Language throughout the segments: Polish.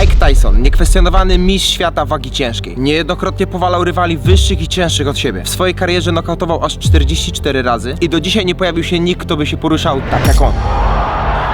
Mike Tyson, niekwestionowany mistrz świata wagi ciężkiej. Niejednokrotnie powalał rywali wyższych i cięższych od siebie. W swojej karierze nokautował aż 44 razy i do dzisiaj nie pojawił się nikt, kto by się poruszał tak jak on.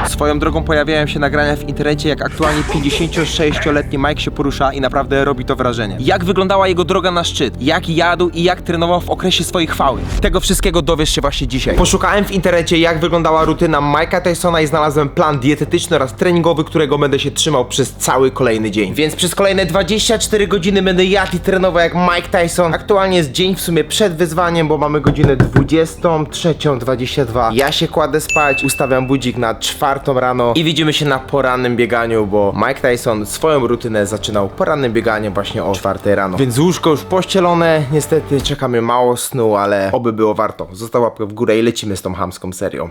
Swoją drogą pojawiają się nagrania w internecie, jak aktualnie 56-letni Mike się porusza i naprawdę robi to wrażenie. Jak wyglądała jego droga na szczyt, jak jadł i jak trenował w okresie swojej chwały. Tego wszystkiego dowiesz się właśnie dzisiaj. Poszukałem w internecie, jak wyglądała rutyna Mike'a Tysona i znalazłem plan dietetyczny oraz treningowy, którego będę się trzymał przez cały kolejny dzień. Więc przez kolejne 24 godziny będę jadł i trenował jak Mike Tyson. Aktualnie jest dzień w sumie przed wyzwaniem, bo mamy godzinę 23.22. Ja się kładę spać, ustawiam budzik na czwartą rano i widzimy się na porannym bieganiu, bo Mike Tyson swoją rutynę zaczynał porannym bieganiem właśnie o czwartej rano. Więc łóżko już pościelone, niestety czekamy mało snu, ale oby było warto. Został łapkę w górę i lecimy z tą hamską serią.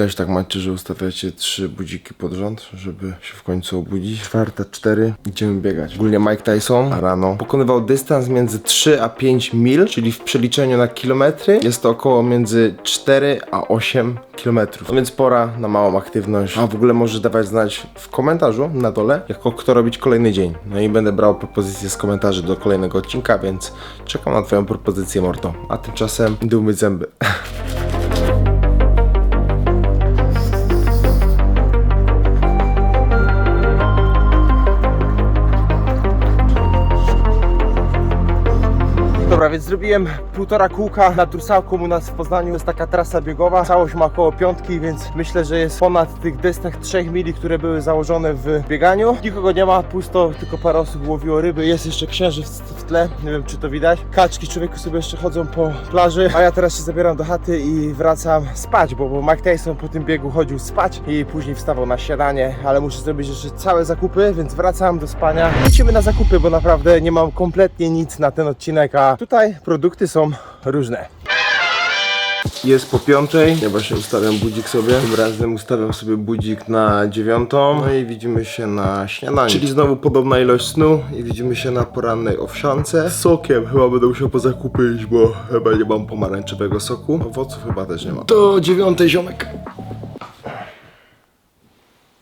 Też tak macie, że ustawiacie trzy budziki pod rząd, żeby się w końcu obudzić. Czwarta, cztery, idziemy biegać. Ogólnie Mike Tyson rano pokonywał dystans między 3 a 5 mil, czyli w przeliczeniu na kilometry jest to około między 4 a 8 kilometrów. No więc pora na małą aktywność. A w ogóle możesz dawać znać w komentarzu na dole, jako kto robić kolejny dzień. No i będę brał propozycje z komentarzy do kolejnego odcinka, więc czekam na twoją propozycję, Morto. A tymczasem umyć zęby. Dobra, więc zrobiłem półtora kółka na Trursałką u nas w Poznaniu. Jest taka trasa biegowa. Całość ma około piątki, więc myślę, że jest ponad tych dystach 3 mili, które były założone w bieganiu. Nikogo nie ma, pusto, tylko parę osób łowiło ryby. Jest jeszcze księżyc w tle, nie wiem czy to widać. Kaczki człowieku sobie jeszcze chodzą po plaży, a ja teraz się zabieram do chaty i wracam spać, bo, bo Mike Tyson po tym biegu chodził spać i później wstawał na śniadanie, ale muszę zrobić jeszcze całe zakupy, więc wracam do spania. Lecimy na zakupy, bo naprawdę nie mam kompletnie nic na ten odcinek, a tutaj produkty są różne. Jest po piątej, ja właśnie ustawiam budzik sobie. Tym razem ustawiam sobie budzik na dziewiątą. No i widzimy się na śniadaniu. Czyli znowu podobna ilość snu i widzimy się na porannej owsiance. Z sokiem chyba będę musiał po zakupy iść, bo chyba nie mam pomarańczowego soku. Owoców chyba też nie mam. Do dziewiątej ziomek.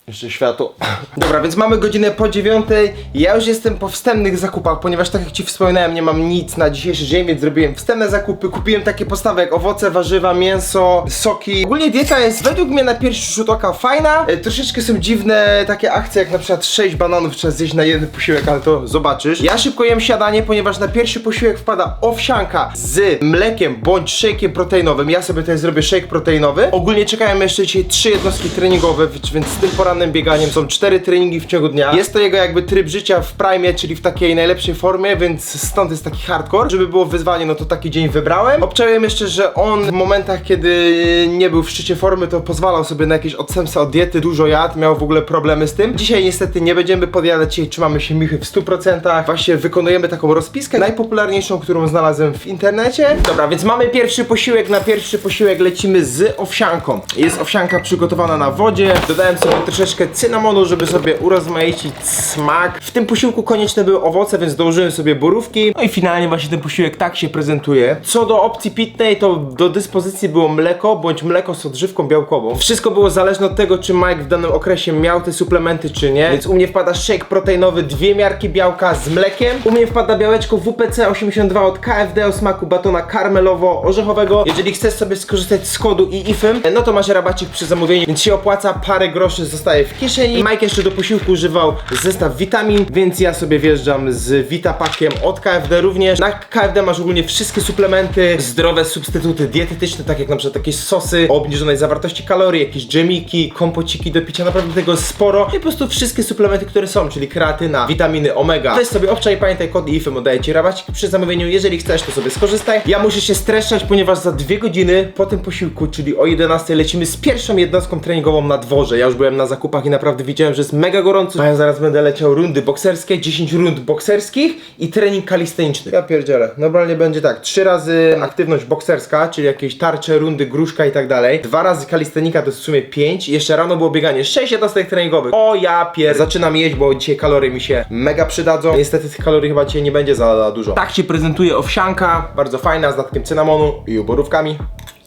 Jeszcze światło. Dobra, więc mamy godzinę po dziewiątej. Ja już jestem po wstępnych zakupach, ponieważ tak jak Ci wspominałem, nie mam nic na dzisiejszy dzień, więc zrobiłem wstępne zakupy. Kupiłem takie postawy jak owoce, warzywa, mięso, soki. Ogólnie dieta jest według mnie na pierwszy rzut oka fajna. E, troszeczkę są dziwne takie akcje, jak na przykład 6 bananów trzeba zjeść na jeden posiłek, ale to zobaczysz. Ja szybko jem siadanie, ponieważ na pierwszy posiłek wpada owsianka z mlekiem bądź shake'iem proteinowym. Ja sobie tutaj zrobię shake proteinowy. Ogólnie czekają jeszcze dzisiaj trzy jednostki treningowe, więc z tym bieganiem są cztery treningi w ciągu dnia. Jest to jego jakby tryb życia w prime, czyli w takiej najlepszej formie, więc stąd jest taki hardcore. Żeby było wyzwanie, no to taki dzień wybrałem. Obczaiłem jeszcze, że on w momentach, kiedy nie był w szczycie formy, to pozwalał sobie na jakieś odstępstwa od diety, dużo jadł, miał w ogóle problemy z tym. Dzisiaj niestety nie będziemy podjadać, dzisiaj trzymamy się michy w 100%. Właśnie wykonujemy taką rozpiskę, najpopularniejszą, którą znalazłem w internecie. Dobra, więc mamy pierwszy posiłek. Na pierwszy posiłek lecimy z owsianką. Jest owsianka przygotowana na wodzie. Dodałem sobie troszeczkę cynamonu, żeby sobie urozmaicić smak. W tym posiłku konieczne były owoce, więc dołożyłem sobie borówki. No i finalnie właśnie ten posiłek tak się prezentuje. Co do opcji pitnej, to do dyspozycji było mleko, bądź mleko z odżywką białkową. Wszystko było zależne od tego, czy Mike w danym okresie miał te suplementy, czy nie. Więc u mnie wpada shake proteinowy, dwie miarki białka z mlekiem. U mnie wpada białeczko WPC 82 od KFD o smaku batona karmelowo-orzechowego. Jeżeli chcesz sobie skorzystać z kodu i IFM, no to masz rabacik przy zamówieniu, więc się opłaca, parę groszy zostaje w kieszeni. Mike jeszcze do posiłku używał zestaw witamin, więc ja sobie wjeżdżam z Vitapakiem od KFD również. Na KFD masz ogólnie wszystkie suplementy, zdrowe substytuty dietetyczne, tak jak na przykład jakieś sosy o obniżonej zawartości kalorii, jakieś dżemiki, kompociki do picia, naprawdę tego jest sporo. I po prostu wszystkie suplementy, które są, czyli kreatyna, witaminy, omega. Weź sobie obczaj, pamiętaj kod IFM, oddaję Ci rabacik przy zamówieniu. Jeżeli chcesz, to sobie skorzystaj. Ja muszę się streszczać, ponieważ za dwie godziny po tym posiłku, czyli o 11 lecimy z pierwszą jednostką treningową na dworze. Ja już byłem na zakupach zakupach i naprawdę widziałem, że jest mega gorąco. A ja zaraz będę leciał rundy bokserskie, 10 rund bokserskich i trening kalisteniczny. Ja pierdzielę. Normalnie będzie tak, 3 razy aktywność bokserska, czyli jakieś tarcze, rundy, gruszka i tak dalej. Dwa razy kalistenika to jest w sumie 5. Jeszcze rano było bieganie 6 jednostek treningowych. O ja pier... Zaczynam jeść, bo dzisiaj kalorie mi się mega przydadzą. Niestety tych kalorii chyba dzisiaj nie będzie za, dużo. Tak się prezentuje owsianka, bardzo fajna, z dodatkiem cynamonu i oborówkami.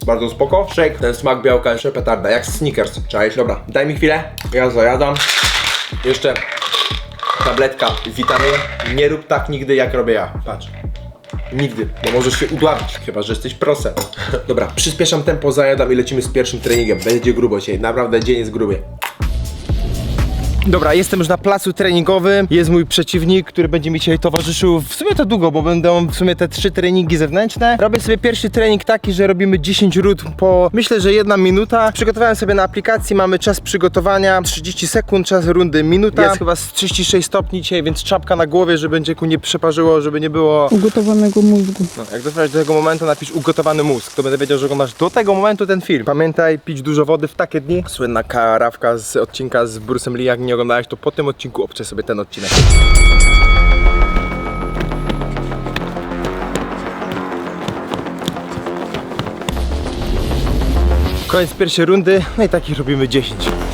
Bardzo spoko. Shake, ten smak białka jeszcze petarda, jak Snickers. Cześć, dobra, daj mi chwilę, ja zajadam. Jeszcze tabletka witamin. Nie rób tak nigdy jak robię ja. Patrz. Nigdy, bo możesz się udławić, chyba że jesteś prosem. Dobra, przyspieszam tempo, zajadam i lecimy z pierwszym treningiem. Będzie grubo dzisiaj, naprawdę dzień jest gruby. Dobra, jestem już na placu treningowym. Jest mój przeciwnik, który będzie mi dzisiaj towarzyszył w sumie to długo, bo będą w sumie te trzy treningi zewnętrzne. Robię sobie pierwszy trening taki, że robimy 10 ród po myślę, że jedna minuta. Przygotowałem sobie na aplikacji, mamy czas przygotowania 30 sekund, czas rundy minuta. Jest chyba z 36 stopni dzisiaj, więc czapka na głowie, żeby będzie ku nie przeparzyło, żeby nie było ugotowanego mózgu. no, jak dotrwać do tego momentu, napisz ugotowany mózg, to będę wiedział, że oglądasz do tego momentu ten film. Pamiętaj, pić dużo wody w takie dni. Słynna karawka z odcinka z Bruce'em Lee, jak nie oglądałeś, to po tym odcinku obczaj sobie ten odcinek. Koniec pierwszej rundy, no i takich robimy 10.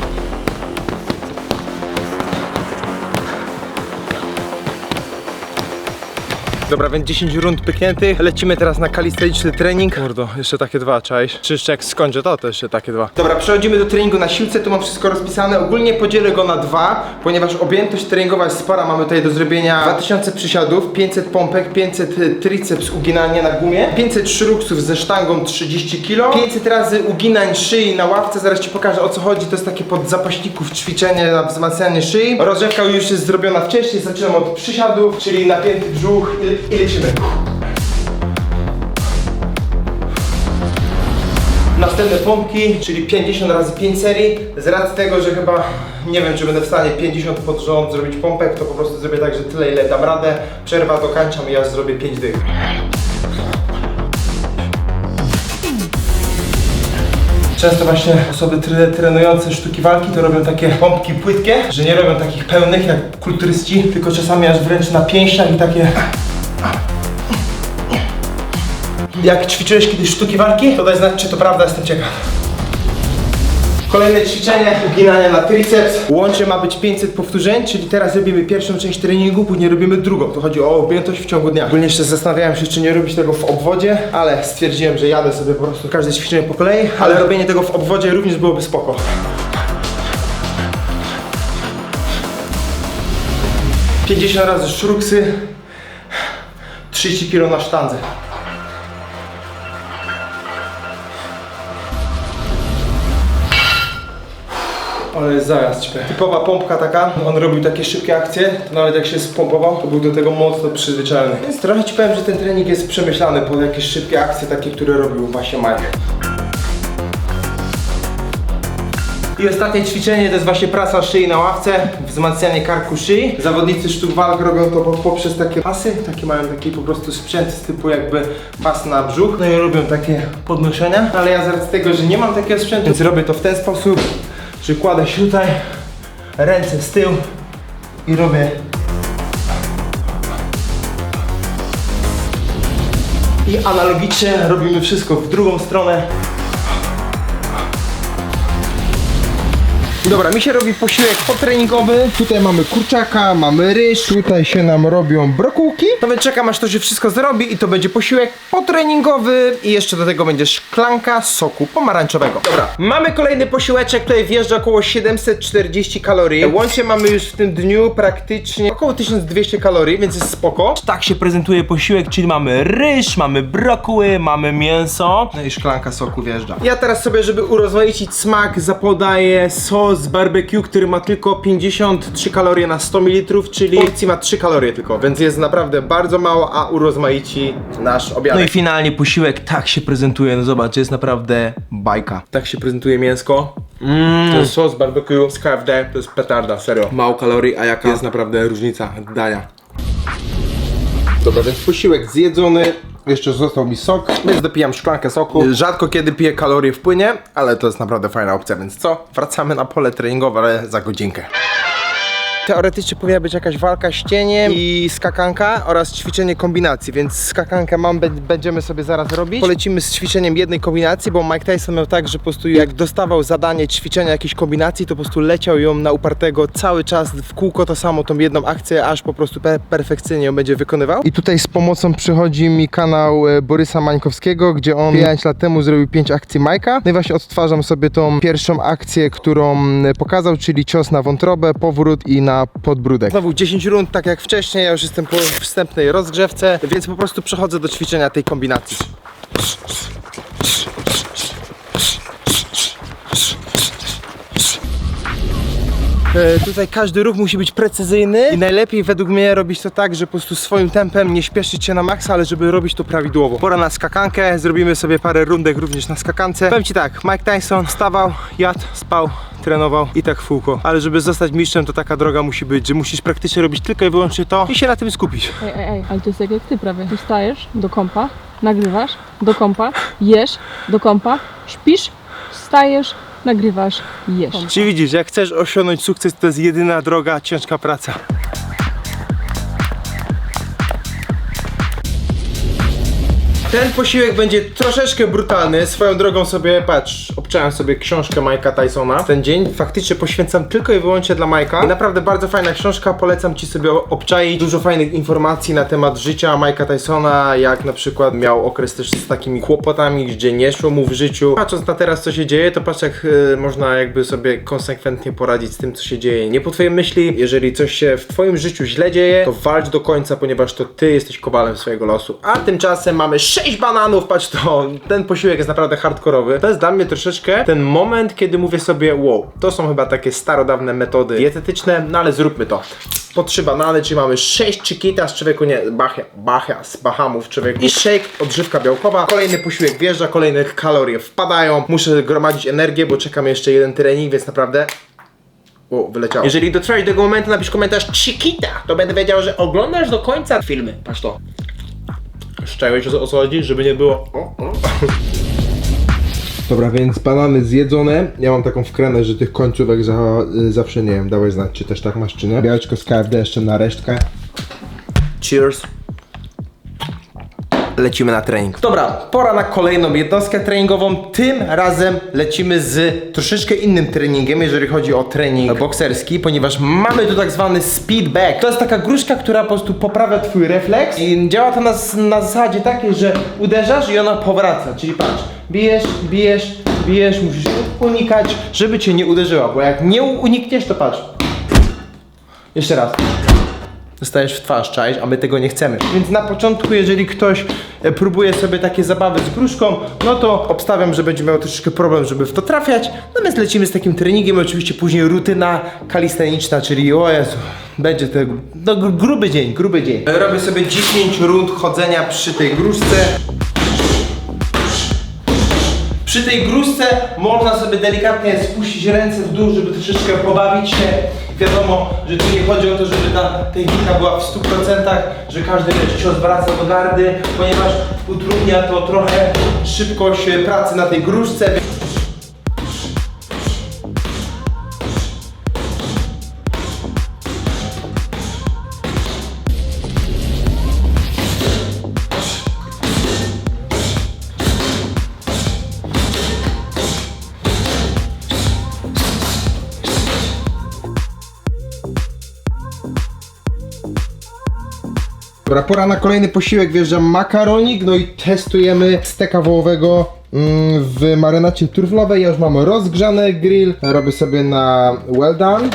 Dobra, więc 10 rund pykniętych. Lecimy teraz na kalisteniczny trening. Mordo, jeszcze takie dwa, czaisz? Czy jeszcze jak skończę to, to jeszcze takie dwa. Dobra, przechodzimy do treningu na siłce, tu mam wszystko rozpisane. Ogólnie podzielę go na dwa, ponieważ objętość treningowa jest spora. Mamy tutaj do zrobienia 2000 przysiadów, 500 pompek, 500 y, triceps uginania na gumie, 500 szruksów ze sztangą 30 kg, 500 razy uginań szyi na ławce. Zaraz Ci pokażę o co chodzi. To jest takie pod zapaśników ćwiczenie na wzmacnianie szyi. Rozrzewka już jest zrobiona wcześniej. Zaczynam od przysiadów, czyli napięty brzuch i, lecimy. Następne pompki, czyli 50 razy 5 serii. Z racji tego, że chyba nie wiem, czy będę w stanie 50 pod rząd zrobić pompek, to po prostu zrobię tak, że tyle ile dam radę. Przerwa dokańczam i ja zrobię 5 dych. Często właśnie osoby tre trenujące sztuki walki to robią takie pompki płytkie, że nie robią takich pełnych jak kulturyści, tylko czasami aż wręcz na pięściach i takie jak ćwiczyłeś kiedyś sztuki walki, to daj znać, czy to prawda, jestem ciekaw. Kolejne ćwiczenie, uginania na triceps. Łącznie ma być 500 powtórzeń, czyli teraz robimy pierwszą część treningu, później robimy drugą. To chodzi o objętość w ciągu dnia. Ogólnie jeszcze zastanawiałem się, czy nie robić tego w obwodzie, ale stwierdziłem, że jadę sobie po prostu każde ćwiczenie po kolei, ale robienie tego w obwodzie również byłoby spoko. Pięćdziesiąt razy szruksy, 30 kg na sztandze. Ale zajazd ćpie. Typowa pompka taka, on robił takie szybkie akcje, to nawet jak się spompował, to był do tego mocno przyzwyczajony. Więc trochę ci powiem, że ten trening jest przemyślany pod jakieś szybkie akcje, takie, które robił właśnie Mike. I ostatnie ćwiczenie to jest właśnie praca szyi na ławce, wzmacnianie karku szyi. Zawodnicy sztuk walk robią to po- poprzez takie pasy, takie mają taki po prostu sprzęt typu jakby pas na brzuch. No i robią takie podnoszenia, ale ja z racji tego, że nie mam takiego sprzętu, więc robię to w ten sposób, kładę się tutaj, ręce z tyłu i robię I analogicznie robimy wszystko w drugą stronę. Dobra, mi się robi posiłek potreningowy. Tutaj mamy kurczaka, mamy ryż, tutaj się nam robią brokułki. No więc czekam aż to się wszystko zrobi i to będzie posiłek potreningowy i jeszcze do tego będzie szklanka soku pomarańczowego. Dobra, mamy kolejny posiłeczek, tutaj wjeżdża około 740 kalorii. Łącznie mamy już w tym dniu praktycznie około 1200 kalorii, więc jest spoko. Tak się prezentuje posiłek, czyli mamy ryż, mamy brokuły, mamy mięso. No i szklanka soku wjeżdża. Ja teraz sobie, żeby urozmaicić smak, zapodaję sos barbecue, który ma tylko 53 kalorie na 100 ml, czyli porcji ma 3 kalorie tylko, więc jest naprawdę bardzo mało, a urozmaici nasz obiad. No i finalnie posiłek tak się prezentuje, no zobacz, jest naprawdę bajka. Tak się prezentuje mięsko. Mm. To jest sos barbecue z KFD, to jest petarda, serio. Mało kalorii, a jaka jest naprawdę różnica dania. Dobra, więc posiłek zjedzony. Jeszcze został mi sok, więc dopijam szklankę soku. Rzadko kiedy piję kalorie w płynie, ale to jest naprawdę fajna opcja, więc co? Wracamy na pole treningowe, za godzinkę. Teoretycznie powinna być jakaś walka z cieniem i skakanka oraz ćwiczenie kombinacji, więc skakankę mam, bę- będziemy sobie zaraz robić. Polecimy z ćwiczeniem jednej kombinacji, bo Mike Tyson miał tak, że po prostu jak dostawał zadanie ćwiczenia jakiejś kombinacji, to po prostu leciał ją na upartego cały czas w kółko to samo, tą jedną akcję, aż po prostu pe perfekcyjnie ją będzie wykonywał. I tutaj z pomocą przychodzi mi kanał e, Borysa Mańkowskiego, gdzie on 5 lat temu zrobił 5 akcji Majka. No i właśnie odtwarzam sobie tą pierwszą akcję, którą e, pokazał, czyli cios na wątrobę, powrót i na podbródek. Znowu 10 rund, tak jak wcześniej, ja już jestem po wstępnej rozgrzewce, więc po prostu przechodzę do ćwiczenia tej kombinacji. Tutaj każdy ruch musi być precyzyjny i najlepiej według mnie robić to tak, że po prostu swoim tempem nie śpieszyć się na maksa, ale żeby robić to prawidłowo. Pora na skakankę, zrobimy sobie parę rundek również na skakance. Powiem Ci tak, Mike Tyson wstawał, jadł, spał, trenował i tak w kółko. Ale żeby zostać mistrzem to taka droga musi być, że musisz praktycznie robić tylko i wyłącznie to i się na tym skupić. Ej, ej, ej, ale to jest tak jak ty prawie. Wstajesz do kompa, nagrywasz, do kompa, jesz, do kompa, śpisz, wstajesz, nagrywasz, jesz. Czyli widzisz, jak chcesz osiągnąć sukces, to jest jedyna droga, ciężka praca. Ten posiłek będzie troszeczkę brutalny. Swoją drogą sobie, patrz, obczałem sobie książkę Mike'a Tysona. Ten dzień faktycznie poświęcam tylko i wyłącznie dla Mike'a. Naprawdę bardzo fajna książka, polecam Ci sobie obczaić. Dużo fajnych informacji na temat życia Mike'a Tysona, jak na przykład miał okres też z takimi kłopotami, gdzie nie szło mu w życiu. Patrząc na teraz, co się dzieje, to patrz jak y, można jakby sobie konsekwentnie poradzić z tym, co się dzieje. Nie po Twojej myśli, jeżeli coś się w Twoim życiu źle dzieje, to walcz do końca, ponieważ to Ty jesteś kowalem swojego losu. A tymczasem mamy 6 bananów, patrz to, ten posiłek jest naprawdę hardkorowy. To jest dla mnie troszeczkę ten moment, kiedy mówię sobie, wow, to są chyba takie starodawne metody dietetyczne, no ale zróbmy to. Po trzy banany, czyli mamy 6 chiquitas, człowieku nie, bachia, bachia z Bahamów, człowieku. I shake, odżywka białkowa. Kolejny posiłek wjeżdża, kolejne kalorie wpadają. Muszę gromadzić energię, bo czekam jeszcze jeden trening, więc naprawdę o, wyleciało. Jeżeli dotrwałeś do tego momentu, napisz komentarz Chiquita, to będę wiedział, że oglądasz do końca filmy. Patrz to. Szczególnie o co chodzi, żeby nie było. O, o. Dobra, więc banany zjedzone. Ja mam taką wkrenę, że tych końcówek za, y, zawsze nie wiem. Dawaj znać, czy też tak masz, czy nie. Białeczko z KFD jeszcze na resztkę. Cheers. Lecimy na trening. Dobra, pora na kolejną jednostkę treningową. Tym razem lecimy z troszeczkę innym treningiem, jeżeli chodzi o trening bokserski, ponieważ mamy tu tak zwany speed back. To jest taka gruszka, która po prostu poprawia twój refleks i działa to na, na zasadzie takiej, że uderzasz i ona powraca. Czyli patrz, bijesz, bijesz, bijesz, musisz unikać, żeby cię nie uderzyła, bo jak nie unikniesz, to patrz. Jeszcze raz dostajesz w twarz, czaisz, a my tego nie chcemy. Więc na początku, jeżeli ktoś e, próbuje sobie takie zabawy z gruszką, no to obstawiam, że będzie miał troszeczkę problem, żeby w to trafiać. Natomiast lecimy z takim treningiem, oczywiście później rutyna kalisteniczna, czyli o Jezu, będzie to no, gr- gruby dzień, gruby dzień. Robię sobie 10 rund chodzenia przy tej gruszce. Przy tej gruszce można sobie delikatnie spuścić ręce w dół, żeby troszeczkę pobawić się. Wiadomo, że tu nie chodzi o to, żeby ta technika była w 100%, że każdy wiesz, cios wraca do gardy, ponieważ utrudnia to trochę szybkość e, pracy na tej gruszce. Dobra, pora na kolejny posiłek, wjeżdża makaronik, no i testujemy steka wołowego mm, w marynacie turflowej. Ja już mam rozgrzany grill, robię sobie na well done.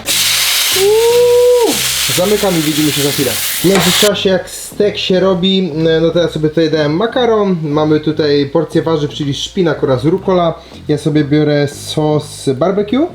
Zamykam i widzimy się za chwilę. W międzyczasie jak stek się robi, no to ja sobie tutaj dałem makaron, mamy tutaj porcję warzyw, czyli szpinak oraz rucola. Ja sobie biorę sos barbecue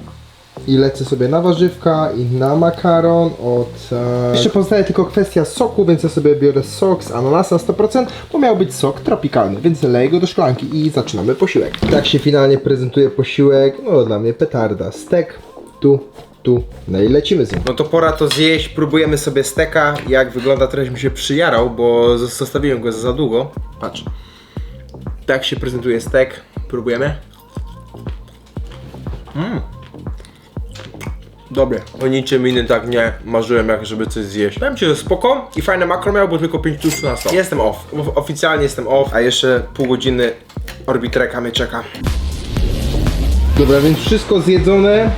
i lecę sobie na warzywka i na makaron. O tak. Jeszcze pozostaje tylko kwestia soku, więc ja sobie biorę sok z ananasa 100%, bo miał być sok tropikalny, więc leję go do szklanki i zaczynamy posiłek. Tak się finalnie prezentuje posiłek, no dla mnie petarda. Stek, tu, sportu. No i lecimy z nim. No to pora to zjeść, próbujemy sobie steka. Jak wygląda, trochę mi się przyjarał, bo zostawiłem go za długo. Patrz. Tak się prezentuje stek. Próbujemy. Mm. Dobre. O niczym innym tak nie marzyłem, jak żeby coś zjeść. Powiem ci, że spoko i fajne makro miał, bo tylko 5 tłuszczu na 100. Jestem off. Oficjalnie jestem off, a jeszcze pół godziny orbitreka mnie czeka. Dobra, więc wszystko zjedzone.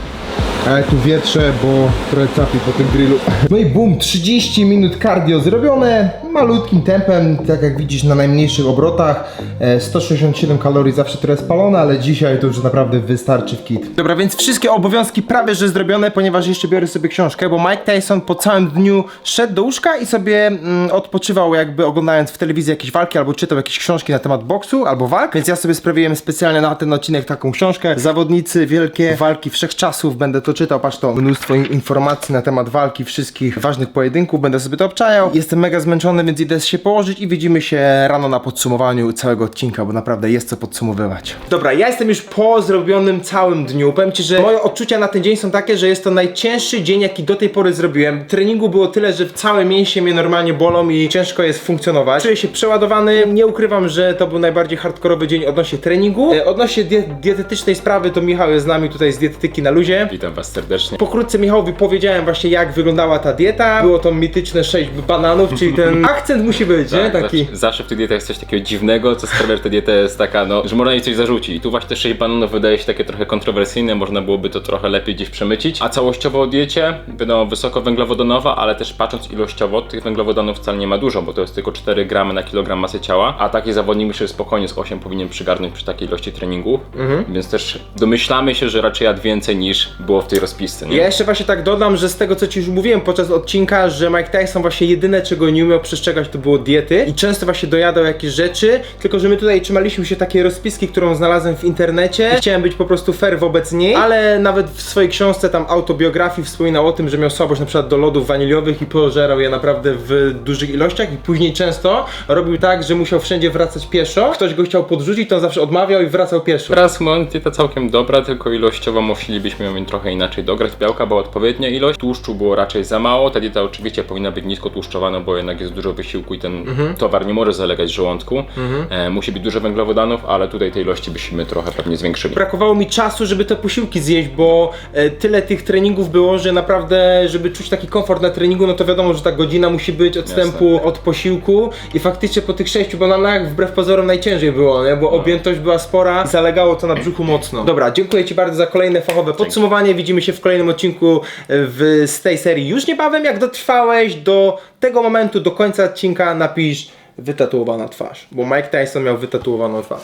A ja tu wietrzę, bo trochę capi po tym grillu. No i bum, 30 minut cardio zrobione, malutkim tempem, tak jak widzisz na najmniejszych obrotach. E, 167 kalorii zawsze trochę spalone, ale dzisiaj to już naprawdę wystarczy w kit. Dobra, więc wszystkie obowiązki prawie że zrobione, ponieważ jeszcze biorę sobie książkę, bo Mike Tyson po całym dniu szedł do łóżka i sobie mm, odpoczywał jakby oglądając w telewizji jakieś walki albo czytał jakieś książki na temat boksu albo walk, więc ja sobie sprawiłem specjalnie na ten odcinek taką książkę. Zawodnicy, wielkie walki wszechczasów, będę to czytał, patrz to, mnóstwo in- informacji na temat walki, wszystkich ważnych pojedynków, będę sobie to obczajał. Jestem mega zmęczony, więc idę się położyć i widzimy się rano na podsumowaniu całego odcinka, bo naprawdę jest co podsumowywać. Dobra, ja jestem już po zrobionym całym dniu. Powiem Ci, że moje odczucia na ten dzień są takie, że jest to najcięższy dzień, jaki do tej pory zrobiłem. Treningu było tyle, że całe mięśnie mnie normalnie bolą i ciężko jest funkcjonować. Czuję się przeładowany, nie ukrywam, że to był najbardziej hardkorowy dzień odnośnie treningu. E, odnośnie die dietetycznej sprawy, to Michał jest z nami tutaj z dietetyki na luzie. Witam Was serdecznie. Pokrótce Michałowi powiedziałem właśnie jak wyglądała ta dieta. Było to mityczne 6 bananów, czyli ten akcent musi być, nie? Tak, Taki. zawsze, zawsze w tych dietach jest coś takiego dziwnego, co sprawia, że ta dieta jest taka, no, że można jej coś zarzucić. I tu właśnie te 6 bananów wydaje się takie trochę kontrowersyjne, można byłoby to trochę lepiej gdzieś przemycić. A całościowo o diecie, wiadomo, wysoko węglowodanowa, ale też patrząc ilościowo, tych węglowodanów wcale nie ma dużo, bo to jest tylko 4 gramy na kilogram masy ciała, a taki zawodnik myślę, że spokojnie z 8 powinien przygarnąć przy takiej ilości treningu. Mhm. Więc też domyślamy się, że raczej jadł więcej niż było w tej rozpisce, nie? Ja jeszcze właśnie tak dodam, że z tego co ci już mówiłem podczas odcinka, że Mike Tyson właśnie jedyne czego nie umiał przestrzegać to było diety i często właśnie dojadał jakieś rzeczy, tylko że my tutaj trzymaliśmy się takiej rozpiski, którą znalazłem w internecie. Chciałem być po prostu fair wobec niej, ale nawet w swojej książce tam autobiografii wspominał o tym, że miał słabość na przykład do lodów waniliowych i pożerał je naprawdę w dużych ilościach i później często robił tak, że musiał wszędzie wracać pieszo. Ktoś go chciał podrzucić, to on zawsze odmawiał i wracał pieszo. Teraz moment dieta całkiem dobra, tylko ilościowo musielibyśmy ją trochę inaczej dograć. Białka była odpowiednia ilość, tłuszczu było raczej za mało. Ta dieta oczywiście powinna być nisko tłuszczowana, bo jednak jest dużo wysiłku i ten towar nie może zalegać w żołądku. E, musi być dużo węglowodanów, ale tutaj tej ilości byśmy trochę pewnie zwiększyli. brakowało mi czasu, żeby te posiłki zjeść, bo e, tyle tych treningów było, że naprawdę, żeby czuć taki komfort na treningu, no to wiadomo, że ta godzina musi być odstępu od posiłku i faktycznie po tych sześciu bananach wbrew pozorom najciężej było, nie? bo objętość była spora i zalegało to na brzuchu mocno. Dobra, dziękuję Ci bardzo za kolejne fachowe podsumowanie, widzimy się w kolejnym odcinku e, w, z tej serii już niebawem, jak dotrwałeś do tego momentu, do końca odcinka napisz wytatuowana twarz, bo Mike Tyson miał wytatuowaną twarz.